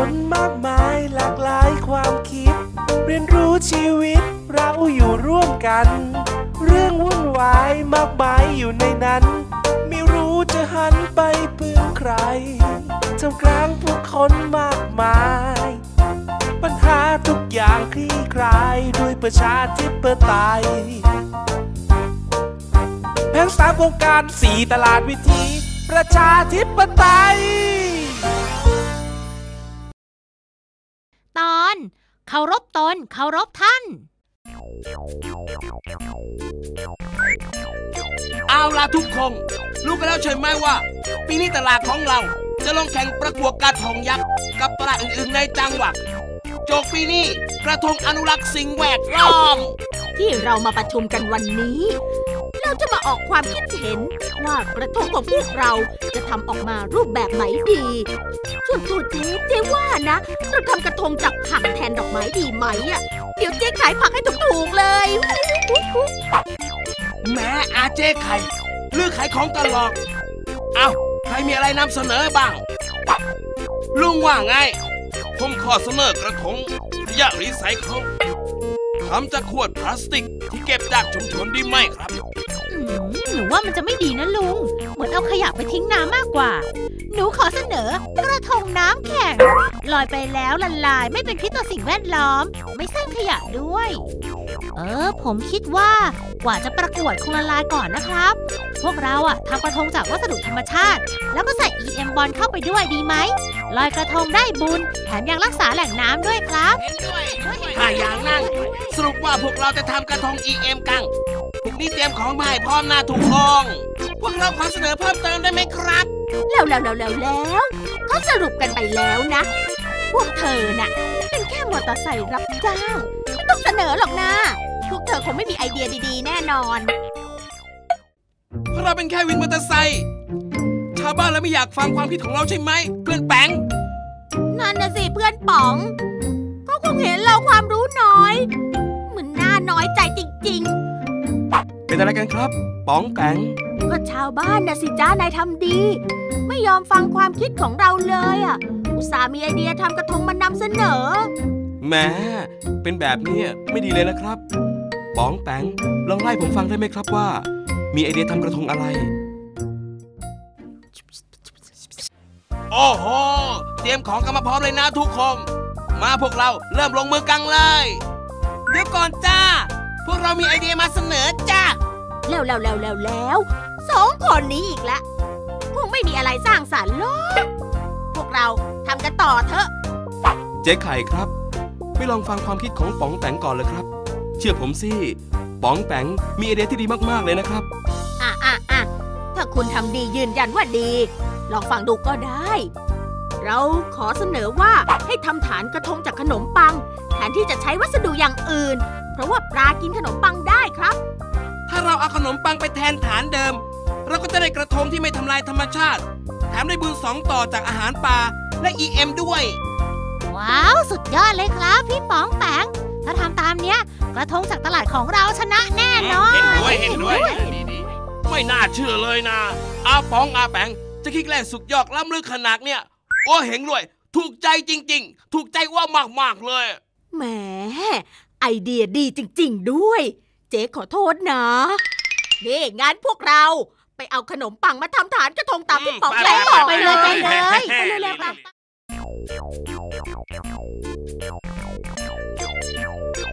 คนมากมายหลากหลายความคิด เรียนรู้ชีวิตเราอยู่ร่วมกัน เรื่องวุ่นวายมากมายอยู่ในนั้น ไม่รู้จะหันไปพึ่งใครท่ามกลางผู้คนมากมาย ปัญหาทุกอย่างคลี่คลายด้วยประชาธิปไตยแผนสามโครงการสี่ตลาดวิธี ประชาธิปไตย เคารพตน เคารพท่าน เอาล่ะทุกคนรู้กันแล้วใช่ไหมว่า ปีนี้ตลาดของเรา จะลงแข่งประกวดกระทงยักษ์กับตลาดอื่นๆในจังหวัดโจกปีนี้กระทงอนุรักษ์สิ่งแวดล้อม ที่เรามาประชุมกันวันนี้ เราจะมาออกความคิดเห็น ว่ากระทงของพวกเราจะทำออกมารูปแบบไหนดี ส่วนตัวเจ๊เจ๊ว่านะ เราทำกระทงจากผักแทนดอกไม้ดีไหมอะเดี๋ยวเจ๊ขายผักให้ถูกๆเลยแม้อาเจ๊ไข่ลือกขายของตลอดเอาใครมีอะไรนำเสนอบ้าง ลุงว่าไง ผมขอเสนอกระทงขยะรีไซเคิล ทำจากขวดพลาสติก ที่เก็บจากชุมชนดีไหมครับ อืมหนูว่ามันจะไม่ดีนะลุง เหมือนเอาขยะไปทิ้งน้ำมากกว่า หนูขอเสนอกระทงน้ำแข็ง ลอยไปแล้วละลายไม่เป็นพิษต่อสิ่งแวดล้อม ไม่สร้างขยะด้วย เออ ผมคิดว่ากว่าจะประกวดคงละลายก่อนนะครับ พวกเราอะทำกระทงจากวัสดุธรรมชาติ แล้วก็ใส่ EM บอลเข้าไปด้วยดีไหม ลอยกระทงได้บุญ แถมยังรักษาแหล่งน้ำด้วยครับ ถ้าอย่างนั้น สรุปว่าพวกเราจะทำกระทง EM กันพวกนี้เตรียมของมาให้พร้อมหน้าถูกต้อง พวกเราขอเสนอเพิ่มเติมได้ไหมครับ แล้วแล้วแล้วแล้วแล้วเขาสรุปกันไปแล้วนะ พวกเธอน่ะ เป็นแค่มอเตอร์ไซค์รับจ้างไม่ต้องเสนอหรอกนะพวกเธอคงไม่มีไอเดียดีๆ แน่นอน เพราะเราเป็นแค่วินมอเตอร์ไซค์ชาวบ้านเราไม่อยากฟังความคิดของเราใช่ไหม เพื่อนแปงนั่นนะสิเพื่อนป๋องเขาคงเห็นเราความรู้น้อย เหมือนหน้าน้อยใจจริงเป็นอะไรกันครับ ป๋องแปงๆก็ชาวบ้านนะสิจ้านายทำดี ไม่ยอมฟังความคิดของเราเลยอะ อุตส่าห์มีไอเดียทำกระทงมานำเสนอแหมเป็นแบบนี้ไม่ดีเลยนะครับป๋องแปงลองไล่ผมฟังได้ไหมครับว่า มีไอเดียทำกระทงอะไร โอ้โห เตรียมของกันมาพร้อมเลยนะทุกคน มาพวกเราเริ่มลงมือกันเลย เดี๋ยวก่อนจ้า พวกเรามีไอเดียมาเสนอจ้า แล้วแล้วแล้วแล้วแล้วสองคนนี้อีกละ คงไม่มีอะไรสร้างสรรค์หรอกพวกเราทำกันต่อเถอะ เจ๊ไข่ครับ ไม่ลองฟังความคิดของป๋องแปงก่อนเลยครับ เชื่อผมสิป๋องแปงมีไอเดียที่ดีมากๆเลยนะครับ อะอะอะถ้าคุณทำดียืนยันว่าดี ลองฟังดูก็ได้ เราขอเสนอว่าให้ทำฐานกระทงจากขนมปัง แทนที่จะใช้วัสดุอย่างอื่น เพราะว่าปลากินขนมปังได้ครับ ถ้าเราเอาขนมปังไปแทนฐานเดิม เราก็จะได้กระทงที่ไม่ทำลายธรรมชาติ แถมได้บุญสองต่อจากอาหารปลาและ EM ด้วย ว้าว สุดยอดเลยครับพี่ป๋องแปงถ้าทำตามเนี้ย กระทงจากตลาดของเราชนะแน่นอน เห็นด้วยเห็นด้วย ไม่น่าเชื่อเลยนะอาป๋องอาแปง จะคิดแรกสุดยอดล้ำลึกขนาดเนี้ยโอ้เห็นด้วย ถูกใจจริง ๆ ถูกใจว่ามากๆเลย แหม ไอเดียดีจริง ๆ ด้วย เจ๊ขอโทษนะ นี่งั้นพวกเราไปเอาขนมปังมาทำฐานกระทงตามที่ป๋องไปแปงบอกไปไปเลเลยยไปไปเลเลยยไปเร็วๆครับ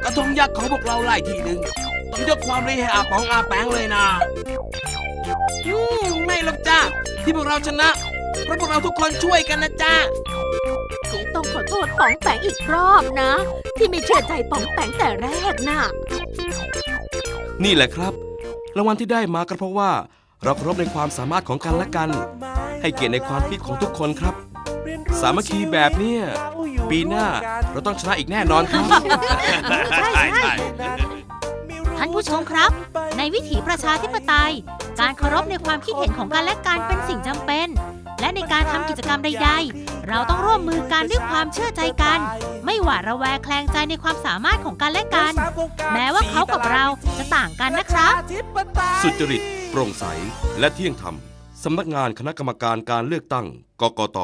กระทงยักษ์ของพวกเราไล่ทีหนึ่งต้องยกความดีให้อาป๋องอาแปงเลยนะอืมไม่หรอกจ้า ที่พวกเราชนะเพราะพวกเราทุกคนช่วยกันนะจ้าเจ๊ต้องขอโทษป๋องแปงอีกรอบนะ ที่ไม่เชื่อใจป๋องแปงแต่แรกน่ะนี่แหละครับ รางวัลที่ได้มาก็เพราะว่า เราเคารพในความสามารถของกันและกัน ให้เกียรติในความคิดของทุกคนครับ สามัคคีแบบเนี้ยปีหน้าเราต้องชนะอีกแน่นอนครับ ใช่ใช่ท่านผู้ชมครับ ในวิถีประชาธิปไตย การเคารพในความคิดเห็นของกันและกันเป็นสิ่งจำเป็น และในการทำกิจกรรมใด ๆ เราต้องร่วมมือกันด้วยความเชื่อใจกัน ไม่หวาดระแวงแคลงใจในความสามารถของกันและกัน แม้ว่าเขากับเราจะต่างกันนะครับสุจริตโปร่งใสและเที่ยงธรรมสำนักงานคณะกรรมการการเลือกตั้งกกต